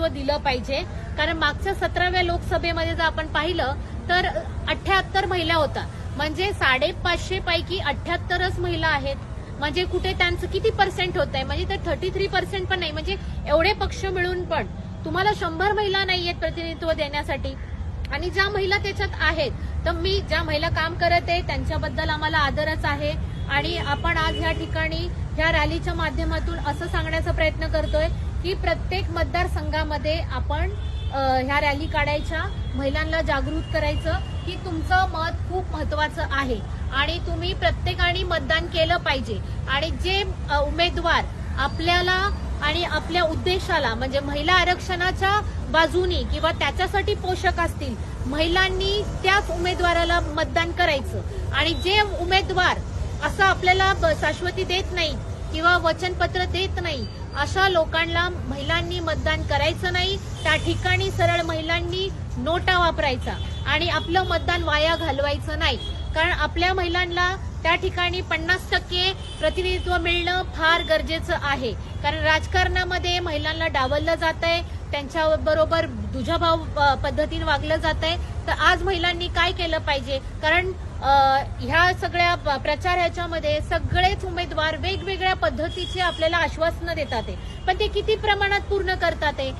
महत्त्व दिलं पाहिजे. कारण मागच्या सतराव्या लोकसभेमध्ये जर आपण पाहिलं तर अठ्याहत्तर महिला होता म्हणजे साडेपाचशे पैकी अठ्याहत्तरच महिला आहेत. म्हणजे कुठे त्यांचं किती पर्सेंट होत आहे? म्हणजे तर थर्टी थ्री पर्सेंट पण नाही म्हणजे एवढे पक्ष मिळून पण. तुम्हाला शंभर महिला नाही आहेत प्रतिनिधित्व देण्यासाठी. आणि ज्या महिला त्याच्यात आहेत तर मी ज्या महिला काम करत आहे त्यांच्याबद्दल आम्हाला आदरच आहे. आणि आपण आज ह्या ठिकाणी ह्या रॅलीच्या माध्यमातून असं सांगण्याचा प्रयत्न करतोय की प्रत्येक मतदारसंघामध्ये आपण ह्या रॅली काढायच्या महिलांना जागृत करायचं की तुमचं मत खूप महत्वाचं आहे. आणि तुम्ही प्रत्येकाने मतदान केलं पाहिजे. आणि जे उमेदवार आपल्याला आणि आपल्या उद्देशाला म्हणजे महिला आरक्षणाच्या बाजूनी किंवा त्याच्यासाठी पोषक असतील महिलांनी त्याच उमेदवाराला मतदान करायचं. आणि जे उमेदवार असं आपल्याला ब- शाश्वती देत नाही किंवा वचनपत्र देत नाही अशा लोकांना महिलांनी मतदान करायचं नाही. त्या ठिकाणी सरळ महिलांनी नोटा वापरायचा आणि आपलं मतदान वाया घालवायचं नाही. कारण आपल्या महिलांना त्या ठिकाणी पन्नास टक्के प्रतिनिधित्व मिळणं फार गरजेचं आहे. कारण राजकारणामध्ये महिलांना डावललं जात आहे त्यांच्याबरोबर दुजाभाव अ, पद्धतीने वागलं जात आहे. तर आज महिलांनी काय केलं पाहिजे? कारण ह्या सगळ्या प्रचार ह्याच्यामध्ये सगळेच उमेदवार वेगवेगळ्या पद्धतीचे आपल्याला आश्वासनं देतात पण ते किती प्रमाणात पूर्ण करतात आहे?